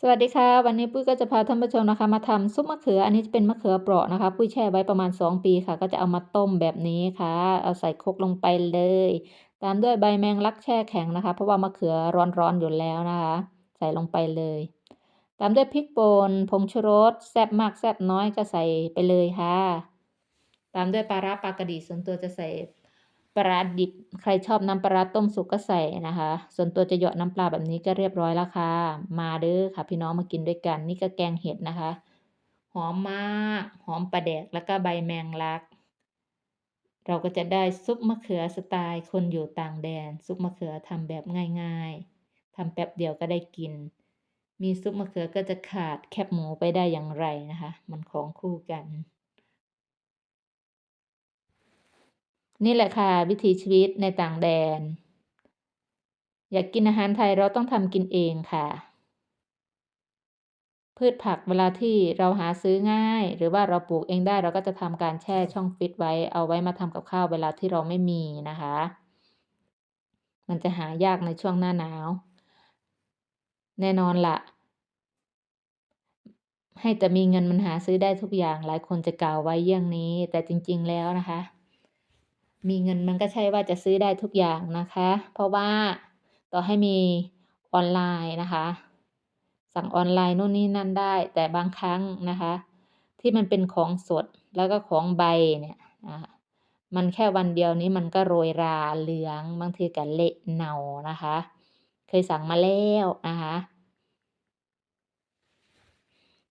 สวัสดีค่ะ วันนี้ปุ้ยก็จะพาท่านผู้ชมนะคะ มาทำซุปมะเขือ อันนี้จะเป็นมะเขือเปราะนะคะ ปุ้ยแช่ไว้ประมาณ 2 ปีค่ะ ก็จะเอามาต้มแบบนี้ค่ะ เอาใส่ครกลงไปเลย ตามด้วยใบแมงลักแช่แข็งนะคะ เพราะว่ามะเขือร้อนๆอยู่แล้วนะคะ ใส่ลงไปเลย ตามด้วยพริกป่นผงชูรสแซ่บมากแซ่บน้อยก็ใส่ไปเลยค่ะ ตามด้วยปลาร้าปลากระดีส่วนตัวจะใส่ ปลาดิบ ใครชอบน้ำปลาร้าต้มสุกก็ใส่นะคะ ส่วนตัวจะเหยาะน้ำปลาแบบนี้ก็เรียบร้อยแล้วค่ะ มาเด้อค่ะ พี่น้องมากินด้วยกัน นี่ก็แกงเห็ดนะคะ หอมมาก หอมปลาแดกแล้วก็ใบแมงลัก เราก็จะได้ซุปมะเขือสไตล์คนอยู่ต่างแดน ซุปมะเขือทำแบบง่าย ๆทำแป๊บเดียวก็ได้กิน มีซุปมะเขือก็จะขาดแคบหมูไปได้อย่างไรนะคะ มันของคู่กัน นี่แหละค่ะวิถีชีวิตในต่างแดน อยากกินอาหารไทยเราต้องทำกินเองค่ะ พืชผักเวลาที่เราหาซื้อง่าย หรือว่าเราปลูกเองได้เราก็จะทำการแช่ช่องฟิตไว้เอาไว้มาทำกับข้าวเวลาที่เราไม่มีนะคะ มันจะหายากในช่วงหน้าหนาว แน่นอนละให้แต่มีเงินมันหาซื้อได้ทุกอย่างหลายคนจะกล่าวไว้เยี่ยงนี้ แต่จริง ๆ แล้วนะคะ มีเงินมันก็ใช่ว่าจะซื้อได้ทุกอย่างนะคะ เพราะว่าต่อให้มีออนไลน์นะคะ สั่งออนไลน์นู่นนี่นั่นได้ แต่บางครั้งนะคะ ที่มันเป็นของสดแล้วก็ของใบเนี่ยนะคะมันแค่วันเดียวนี้มันก็โรยราเหลืองบางทีก็เละเนานะคะ เคยสั่งมาแล้วนะคะ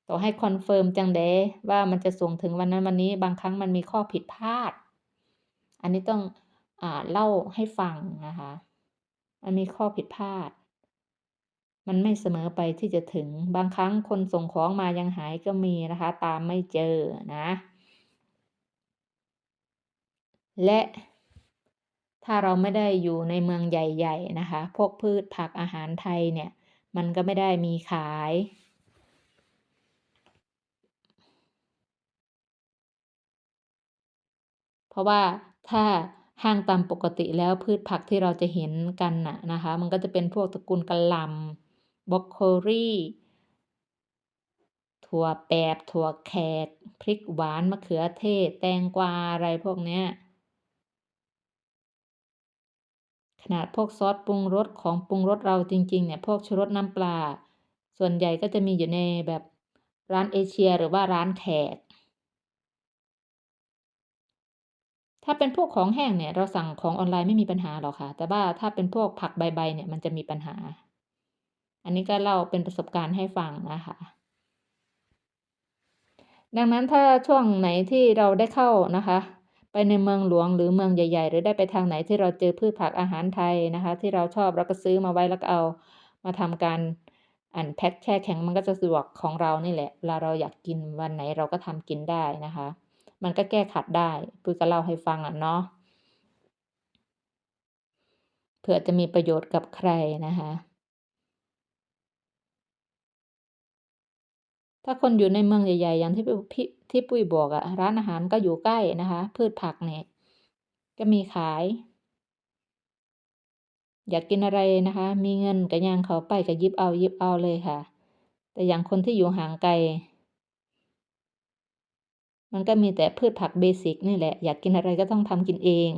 ต่อให้คอนเฟิร์มจังเดว่ามันจะส่งถึงวันนั้นวันนี้บางครั้งมันมีข้อผิดพลาด อันนี้ต้องอ่าเล่าให้ฟังนะคะ มันมีข้อผิดพลาด มันไม่เสมอไปที่จะถึงบางครั้งคนส่งของมายังหายก็มีนะคะ ตามไม่เจอนะ และถ้าเราไม่ได้อยู่ในเมืองใหญ่ ๆ นะคะ พวกพืชผักอาหารไทยเนี่ย มันก็ไม่ได้มีขาย เพราะว่า ถ้าห้างตามปกติแล้วพืชผักที่เราจะเห็นกันน่ะนะคะ มันก็จะเป็นพวกตระกูลกะหล่ำบรอกโคลีถั่วแปบถั่วแขก พริกหวาน มะเขือเทศ แตงกวา อะไรพวกเนี้ย ขนาดพวกซอสปรุงรสของปรุงรสเราจริง ๆ เนี่ย พวกชูรสน้ำปลา ส่วนใหญ่ก็จะมีอยู่ในแบบร้านเอเชียหรือว่าร้านแขก ถ้าเป็นพวกของแห้งเนี่ย เราสั่งของออนไลน์ไม่มีปัญหาหรอกค่ะ แต่ว่าถ้าเป็นพวกผักใบๆเนี่ยมันจะมีปัญหา อันนี้ก็เล่าเป็นประสบการณ์ให้ฟังนะคะ ดังนั้นถ้าช่วงไหนที่เราได้เข้านะคะ ไปในเมืองหลวงหรือเมืองใหญ่ ๆ หรือได้ไปทางไหนที่เราเจอพืชผักอาหารไทยนะคะ ที่เราชอบเราก็ซื้อมาไว้แล้วก็เอามาทำการอันแพ็คแช่แข็งมันก็จะสะดวกของเรานี่แหละเวลาเราอยากกินวันไหนเราก็ทำกินได้นะคะ มันก็แก้ขัดได้ ปุ้ยก็เล่าให้ฟังอะเนาะเผื่อจะมีประโยชน์กับใครนะคะ ถ้าคนอยู่ในเมืองใหญ่ๆอย่างที่ปุพิที่ปุ้ยบอกอะร้านอาหารก็อยู่ใกล้นะคะ พืชผักเนี่ยก็มีขาย อยากกินอะไรนะคะ มีเงินก็ย่างเขาไปก็ยิบเอายิบเอาเลยค่ะ แต่อย่างคนที่อยู่ห่างไกล มันก็มีแต่พืชผักเบสิกนี่แหละ อยากกินอะไรก็ต้องทำกินเอง